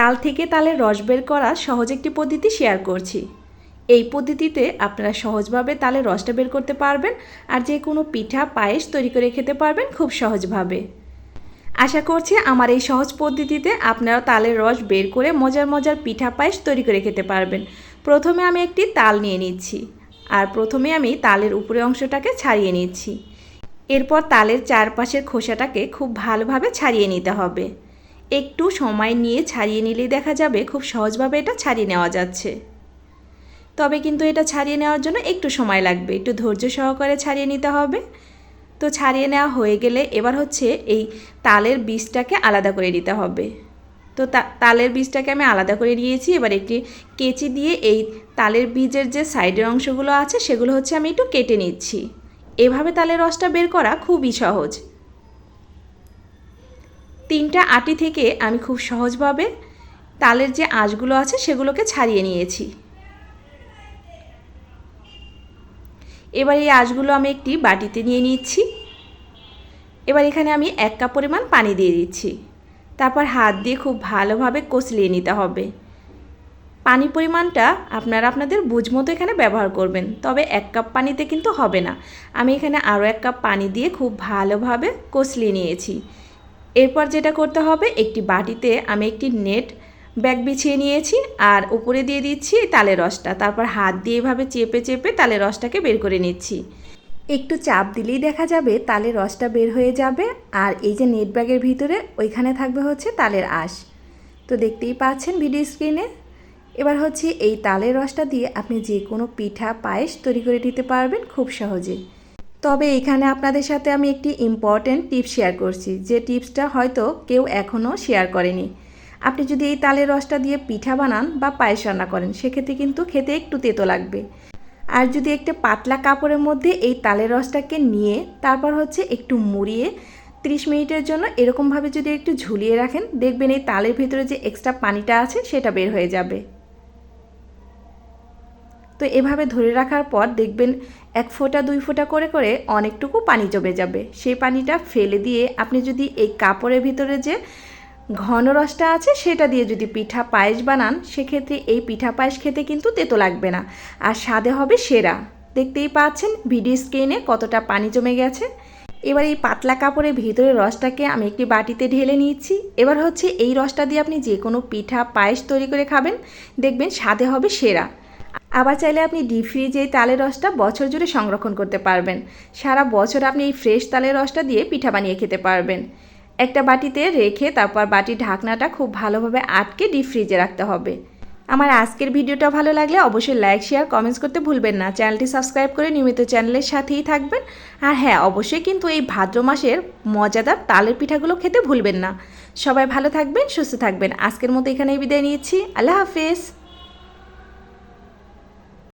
তাল থেকে তালের রস বের করা সহজ একটি পদ্ধতি শেয়ার করছি। এই পদ্ধতিতে আপনারা সহজভাবে তালের রসটা বের করতে পারবেন আর যে কোনো পিঠা, পায়েস তৈরি করে খেতে পারবেন খুব সহজভাবে। আশা করছি আমার এই সহজ পদ্ধতিতে আপনারা তালের রস বের করে মজার মজার পিঠা, পায়েস তৈরি করে খেতে পারবেন। প্রথমে আমি একটি তাল নিয়ে নিচ্ছি আর প্রথমে আমি তালের উপরে অংশটাকে ছাড়িয়ে নিচ্ছি। এরপর তালের চারপাশের খোসাটাকে খুব ভালোভাবে ছাড়িয়ে নিতে হবে। একটু সময় নিয়ে ছাড়িয়ে নিলেই দেখা যাবে খুব সহজভাবে এটা ছাড়িয়ে নেওয়া যাচ্ছে। তবে কিন্তু এটা ছাড়িয়ে নেওয়ার জন্য একটু সময় লাগবে, একটু ধৈর্য সহকারে ছাড়িয়ে নিতে হবে। তো ছাড়িয়ে নেওয়া হয়ে গেলে এবার হচ্ছে এই তালের বীজটাকে আলাদা করে নিতে হবে। তো তালের বীজটাকে আমি আলাদা করে নিয়েছি, এবার একটি কেচি দিয়ে এই তালের বীজের যে সাইডের অংশগুলো আছে সেগুলো হচ্ছে আমি একটু কেটে নিচ্ছি। এভাবে তালের রসটা বের করা খুবই সহজ। তিনটা আটি থেকে আমি খুব সহজভাবে তালের যে আঁশগুলো আছে সেগুলোকে ছাড়িয়ে নিয়েছি। এবার এই আঁশগুলো আমি একটি বাটিতে নিয়ে নিচ্ছি। এবার এখানে আমি এক কাপ পরিমাণ পানি দিয়ে দিচ্ছি। তারপর হাত দিয়ে খুব ভালোভাবে কষলিয়ে নিতে হবে। পানি পরিমাণটা আপনারা আপনাদের বুঝ মতো এখানে ব্যবহার করবেন, তবে এক কাপ পানিতে কিন্তু হবে না। আমি এখানে আরও এক কাপ পানি দিয়ে খুব ভালোভাবে কষলিয়ে নিয়েছি। এরপর যেটা করতে হবে, একটি বাটিতে আমি একটি নেট ব্যাগ বিছিয়ে নিয়েছি আর উপরে দিয়ে দিচ্ছি তালের রসটা। তারপর হাত দিয়ে এভাবে চেপে চেপে তালের রসটাকে বের করে নিচ্ছি। একটু চাপ দিলেই দেখা যাবে তালের রসটা বের হয়ে যাবে আর এই যে নেট ব্যাগের ভিতরে ওইখানে থাকবে হচ্ছে তালের আঁশ। তো দেখতেই পাচ্ছেন ভিডিও স্ক্রিনে। এবার হচ্ছে এই তালের রসটা দিয়ে আপনি যে কোনো পিঠা, পায়েস তৈরি করে দিতে পারবেন খুব সহজে। তবে এখানে আপনাদের সাথে আমি একটি ইম্পর্ট্যান্ট টিপস শেয়ার করছি। যে টিপসটা হয়তো কেউ এখনও শেয়ার করেনি। আপনি যদি এই তালের রসটা দিয়ে পিঠা বানান বা পায়েস রান্না করেন, সেক্ষেত্রে কিন্তু খেতে একটু তেতো লাগবে। আর যদি একটা পাতলা কাপড়ের মধ্যে এই তালের রসটাকে নিয়ে তারপর হচ্ছে একটু মুড়িয়ে 30 মিনিটের জন্য এরকমভাবে যদি একটু ঝুলিয়ে রাখেন, দেখবেন এই তালের ভিতরে যে এক্সট্রা পানিটা আছে, সেটা বের হয়ে যাবে। তো এভাবে ধরে রাখার পর দেখবেন এক ফোঁটা, দুই ফোঁটা করে করে অনেকটুকু পানি জমে যাবে। সেই পানিটা ফেলে দিয়ে আপনি যদি এই কাপড়ের ভিতরে যে ঘন রসটা আছে সেটা দিয়ে যদি পিঠা পায়েস বানান, সেক্ষেত্রে এই পিঠা পায়েস খেতে কিন্তু তেতো লাগবে না। আর স্বাদে হবে সেরা। দেখতেই পাচ্ছেন ভিডিও স্ক্রিনে কতটা পানি জমে গেছে। এবার এই পাতলা কাপড়ের ভিতরে রসটাকে আমি একটি বাটিতে ঢেলে নিয়েছি। এবার হচ্ছে এই রসটা দিয়ে আপনি যে কোনো পিঠা, পায়েস তৈরি করে খাবেন। দেখবেন স্বাদে হবে সেরা। আবার চাইলে আপনি ডিপ ফ্রিজে এই তালের রসটা বছর জুড়ে সংরক্ষণ করতে পারবেন। সারা বছর আপনি এই ফ্রেশ তালের রসটা দিয়ে পিঠা বানিয়ে খেতে পারবেন। একটা বাটিতে রেখে তারপর বাটির ঢাকনাটা খুব ভালোভাবে আটকে ডিপ ফ্রিজে রাখতে হবে। আমার আজকের ভিডিওটা ভালো লাগলে অবশ্যই লাইক শেয়ার কমেন্টস করতে ভুলবেন না। চ্যানেলটি সাবস্ক্রাইব করে নিয়মিত চ্যানেলের সাথেই থাকবেন। আর হ্যাঁ অবশ্যই কিন্তু এই ভাদ্র মাসের মজাদার তালের পিঠাগুলো খেতে ভুলবেন না। সবাই ভালো থাকবেন, সুস্থ থাকবেন। আজকের মতো এখানেই বিদায় নিয়েছি আল্লাহ হাফেজ।